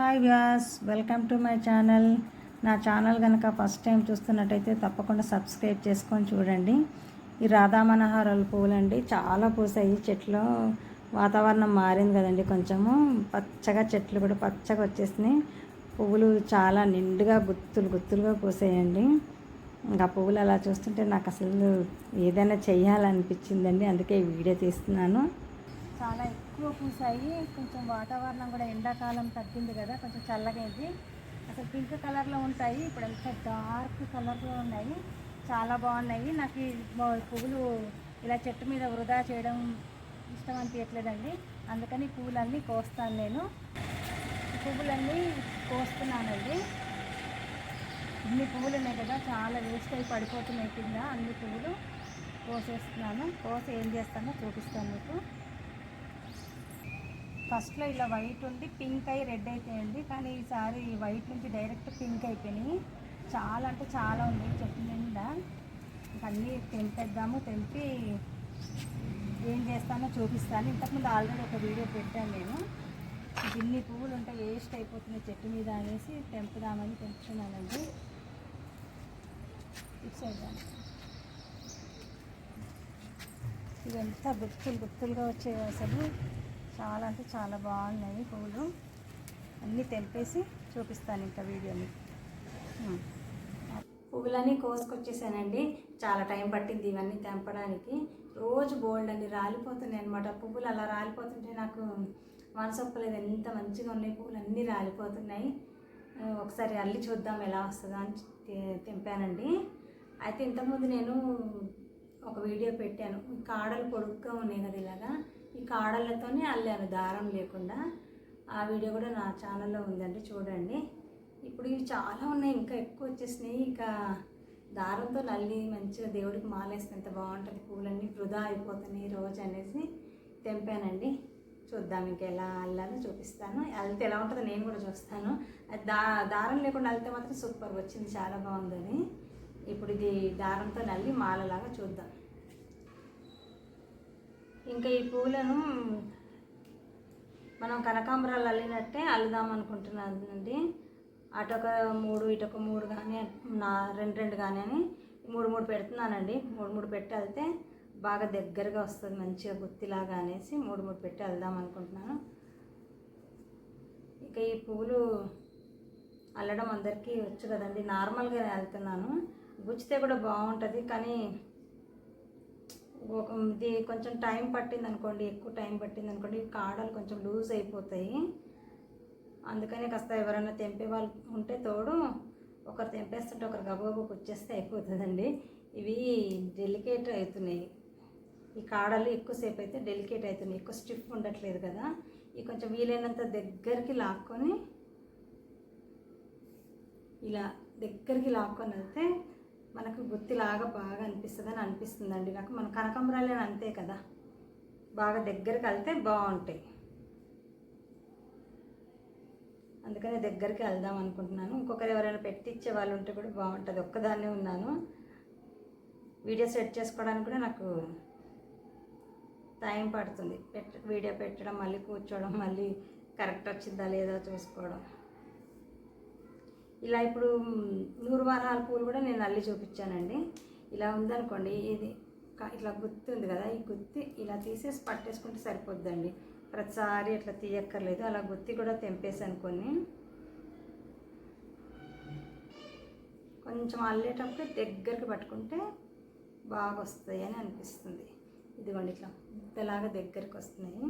Hi Vyas welcome to my channel. నా channel కనుక first time చూస్తున్నట్టయితే తప్పకుండా సబ్స్క్రైబ్ చేసుకొని చూడండి. ఈ రాధా పువ్వులు పూలండి. చాలా పూసాయి. చెట్లు వాతావరణం మారింది కదండి కొంచెము. పచ్చగా చెట్లు కూడా పచ్చగా వచ్చేసినాయి. పువ్వులు చాలా నిండుగా గుత్తులు గుత్తులుగా పూసాయండి. ఇంకా పువ్వులు అలా చూస్తుంటే నాకు అసలు ఏదైనా చేయాలనిపించిందండి అందుకే వీడియో తీస్తున్నాను. చాలా ఎక్కువ పూసాయి. కొంచెం వాతావరణం కూడా ఎండాకాలం తగ్గింది కదా కొంచెం చల్లగైంది అసలు పింక్ కలర్లో ఉంటాయి. ఇప్పుడు ఎంత డార్క్ కలర్లో ఉన్నాయి. చాలా బాగున్నాయి. నాకు ఈ పువ్వులు ఇలా చెట్టు మీద వృధా చేయడం ఇష్టం అనిపించట్లేదండి. అందుకని పువ్వులన్నీ కోస్తాను నేను. పువ్వులన్నీ కోస్తున్నానండి. ఇన్ని పువ్వులు ఉన్నాయి కదా చాలా వేస్ట్ అయి పడిపోతున్నాయి కింద అన్ని పువ్వులు కోసేస్తున్నాను. కోసి ఏం చేస్తానో చూపిస్తాను మీకు. ఫస్ట్లో ఇలా వైట్ ఉండి పింక్ అయి రెడ్ అయిపోయింది. కానీ ఈసారి వైట్ నుంచి డైరెక్ట్ పింక్ అయిపోయినాయి. చాలా అంటే చాలా ఉంది చెట్టు నిండా. అన్నీ తెంపేద్దాము తెంపి ఏం చేస్తానో చూపిస్తాను. ఇంతకుముందు ఆల్రెడీ ఒక వీడియో పెట్టాను నేను. ఇన్ని పువ్వులు ఉంటే వేస్ట్ అయిపోతున్నాయి చెట్టు మీద అనేసి తెంపుదామని తెంపుతున్నానండి. ఇటు ఇవంతా గుర్తులు గుత్తులుగా వచ్చాయి అసలు. చాలా అంటే చాలా బాగున్నాయి పువ్వులు అన్నీ తెంపేసి చూపిస్తాను ఇంకా వీడియోని. పువ్వులన్నీ కోసుకొచ్చేసానండి. చాలా టైం పట్టింది ఇవన్నీ తెంపడానికి. రోజు బోల్డ్ అన్ని రాలిపోతున్నాయి అనమాట పువ్వులు అలా రాలిపోతుంటే నాకు మనసొప్పలేదు. ఎంత మంచిగా ఉన్నాయి పువ్వులు అన్నీ రాలిపోతున్నాయి. ఒకసారి అల్లి చూద్దాం ఎలా వస్తుందా అని తెంపానండి. అయితే ఇంతకుముందు నేను ఒక వీడియో పెట్టాను. కాడలు పొడుగ్గా ఉన్నాయి కదా ఇలాగా. ఈ కాడలతోనే అల్లాను దారం లేకుండా. ఆ వీడియో కూడా నా ఛానల్లో ఉందండి చూడండి. ఇప్పుడు ఇవి చాలా ఉన్నాయి ఇంకా ఎక్కువ వచ్చేసినాయి. ఇక దారంతో నల్లి మంచిగా దేవుడికి మాలేస్తే ఎంత బాగుంటుంది. పూలన్నీ వృధా అయిపోతున్నాయి రోజు అనేసి తెంపానండి. చూద్దాం ఇంకా ఎలా అల్లాలో చూపిస్తాను. అల్లితే ఎలా ఉంటుందో నేను కూడా చూస్తాను. అది దా దారం లేకుండా అల్లితే మాత్రం సూపర్ వచ్చింది చాలా బాగుందని. ఇప్పుడు ఇది దారంతో నల్లి మాలలాగా చూద్దాం. ఇంకా ఈ పూలను మనం కనకాంబరాలు అల్లినట్టే అల్లుదాం అనుకుంటున్నానండి. అటొక మూడు ఇటొక మూడు కానీ నా రెండు రెండు కానీ అని మూడు మూడు పెడుతున్నానండి. మూడు మూడు పెట్టి వెళ్తే బాగా దగ్గరగా వస్తుంది మంచిగా గుత్తిలాగా అనేసి మూడు మూడు పెట్టి వెళ్దాం అనుకుంటున్నాను. ఇక ఈ పువ్వులు అల్లడం అందరికీ వచ్చు కదండి. నార్మల్గా వెళ్తున్నాను గుచ్చితే కూడా బాగుంటుంది కానీ ఇది కొంచెం టైం పట్టింది అనుకోండి ఎక్కువ టైం పట్టింది అనుకోండి ఈ కాడలు కొంచెం లూజ్ అయిపోతాయి. అందుకని కాస్త ఎవరైనా తెంపే వాళ్ళు ఉంటే తోడు ఒకరు తెంపేస్తుంటే ఒకరు గబగబకు వచ్చేస్తే అయిపోతుందండి. ఇవి డెలికేట్ అవుతున్నాయి. ఈ కాడలు ఎక్కువసేపు అయితే డెలికేట్ అవుతున్నాయి. ఎక్కువ స్టిఫ్ ఉండట్లేదు కదా. ఇవి కొంచెం వీలైనంత దగ్గరికి లాక్కొని ఇలా దగ్గరికి లాక్కొని వెళ్తే మనకు గుత్తిలాగా బాగా అనిపిస్తుంది అని అనిపిస్తుందండి. నాకు మన కనకాంబరాలు అంతే కదా. బాగా దగ్గరికి వెళ్తే బాగుంటాయి. అందుకని దగ్గరికి వెళ్దాం అనుకుంటున్నాను. ఇంకొకరు ఎవరైనా పెట్టించే వాళ్ళు ఉంటే కూడా బాగుంటుంది. ఒక్కదాన్నే ఉన్నాను. వీడియో సెట్ చేసుకోవడానికి కూడా నాకు టైం పడుతుంది. పెట్ వీడియో పెట్టడం మళ్ళీ కూర్చోవడం మళ్ళీ కరెక్ట్ వచ్చిందా లేదా చూసుకోవడం. ఇలా ఇప్పుడు నూరు వారాల పూలు కూడా నేను అల్లి చూపించానండి. ఇలా ఉందనుకోండి ఇది ఇట్లా గుత్తి ఉంది కదా ఈ గుత్తి ఇలా తీసేసి పట్టేసుకుంటే సరిపోద్దండి. ప్రతిసారి ఇట్లా తీయక్కర్లేదు అలా గుత్తి కూడా తెంపేసాను కొన్ని. కొంచెం అల్లేటప్పుడు దగ్గరికి పట్టుకుంటే బాగా వస్తాయి అని అనిపిస్తుంది. ఇదిగోండి ఇట్లా ఇంతలాగా దగ్గరికి వస్తున్నాయి.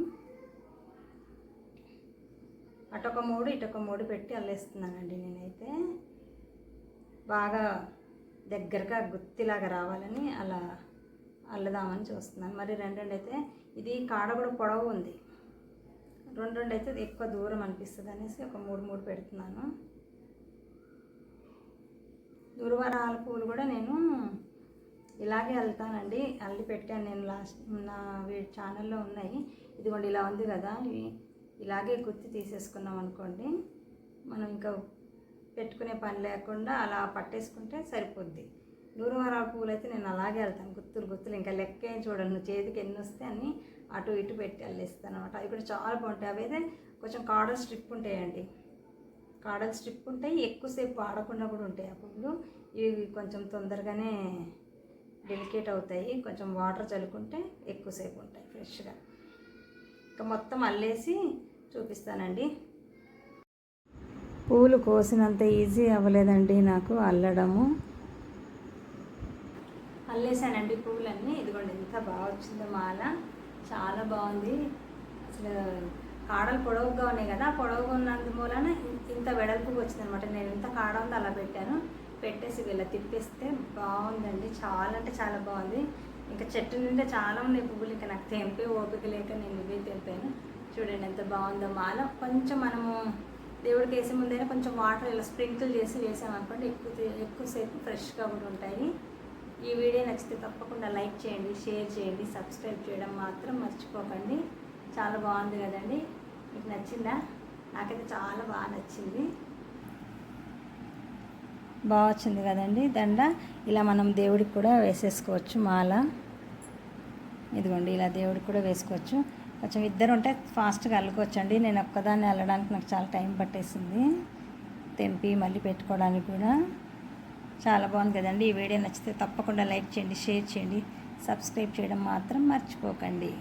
అటొక మూడు ఇటొక మూడు పెట్టి అల్లేస్తున్నానండి నేనైతే. బాగా దగ్గరగా గుత్తిలాగా రావాలని అలా అల్లదామని చూస్తున్నాను. మరి రెండు రెండు అయితే ఇది కాడ కూడా పొడవు ఉంది. రెండు రెండు అయితే ఎక్కువ దూరం అనిపిస్తుంది అనేసి ఒక మూడు మూడు పెడుతున్నాను. దుర్వారాల పూలు కూడా నేను ఇలాగే వెళ్తానండి అల్లి పెట్టాను నేను లాస్ట్ నా వీడి ఛానల్లో ఉన్నాయి. ఇదిగోండి ఇలా ఉంది కదా. ఇవి ఇలాగే గుత్తి తీసేసుకున్నాం అనుకోండి మనం ఇంకా పెట్టుకునే పని లేకుండా అలా పట్టేసుకుంటే సరిపోద్ది. నూరువారాల పూలు అయితే నేను అలాగే వెళ్తాను గుత్తులు గుత్తులు. ఇంకా లెక్క ఏం చూడను చేతికి ఎన్ని వస్తే అన్ని అటు ఇటు పెట్టి వెళ్ళేస్తాను అనమాట అవి కూడా చాలా బాగుంటాయి. అవి అయితే కొంచెం కాడల్ స్ట్రిప్ ఉంటాయండి. కాడలు స్ట్రిప్ ఉంటాయి ఎక్కువసేపు వాడకుండా కూడా ఉంటాయి ఆ పువ్వులు ఇవి కొంచెం తొందరగానే డెలికేట్ అవుతాయి. కొంచెం వాటర్ చల్లుకుంటే ఎక్కువసేపు ఉంటాయి ఫ్రెష్గా. ఇంకా మొత్తం అల్లేసి చూపిస్తానండి. పూలు కోసినంత ఈజీ అవ్వలేదండి నాకు అల్లడము. అల్లేసానండి పువ్వులన్నీ ఇదిగోండి ఎంత బాగా వచ్చిందో మాల. చాలా బాగుంది. అసలు కాడలు పొడవుగా ఉన్నాయి కదా పొడవుగా ఉన్నందు మూలన ఇంత వెడల్పుగా వచ్చింది అనమాట నేను ఎంత కాడ ఉందో అలా పెట్టాను. పెట్టేసి ఇలా తిప్పేస్తే బాగుందండి. చాలా అంటే చాలా బాగుంది. ఇంకా చెట్టు నిండా చాలా ఉన్నాయి పువ్వులు ఇంకా నాకు తెంపే ఓపిక లేక నేను ఇవే తెంపాను. చూడండి ఎంత బాగుందో మాల. కొంచెం మనము దేవుడికి వేసే ముందైనా కొంచెం వాటర్ ఇలా స్ప్రింకిల్ చేసి వేసామనుకోండి ఎక్కువ ఎక్కువసేపు ఫ్రెష్గా కూడా ఉంటాయి. ఈ వీడియో నచ్చితే తప్పకుండా లైక్ చేయండి షేర్ చేయండి సబ్స్క్రైబ్ చేయడం మాత్రం మర్చిపోకండి. చాలా బాగుంది కదండి. మీకు నచ్చిందా? నాకైతే చాలా బాగా నచ్చింది. బాగా వచ్చింది కదండి దండ. ఇలా మనం దేవుడికి కూడా వేసేసుకోవచ్చు మాల. ఇదిగోండి ఇలా దేవుడికి కూడా వేసుకోవచ్చు. కొంచెం ఇద్దరు ఉంటే ఫాస్ట్గా అల్లుకోవచ్చండి. నేను ఒక్కదాన్ని అల్లడానికి నాకు చాలా టైం పట్టేసింది. తెంపి మళ్ళీ పెట్టుకోవడానికి కూడా. చాలా బాగుంది కదండి. ఈ వీడియో నచ్చితే తప్పకుండా లైక్ చేయండి షేర్ చేయండి. సబ్స్క్రైబ్ చేయడం మాత్రం మర్చిపోకండి.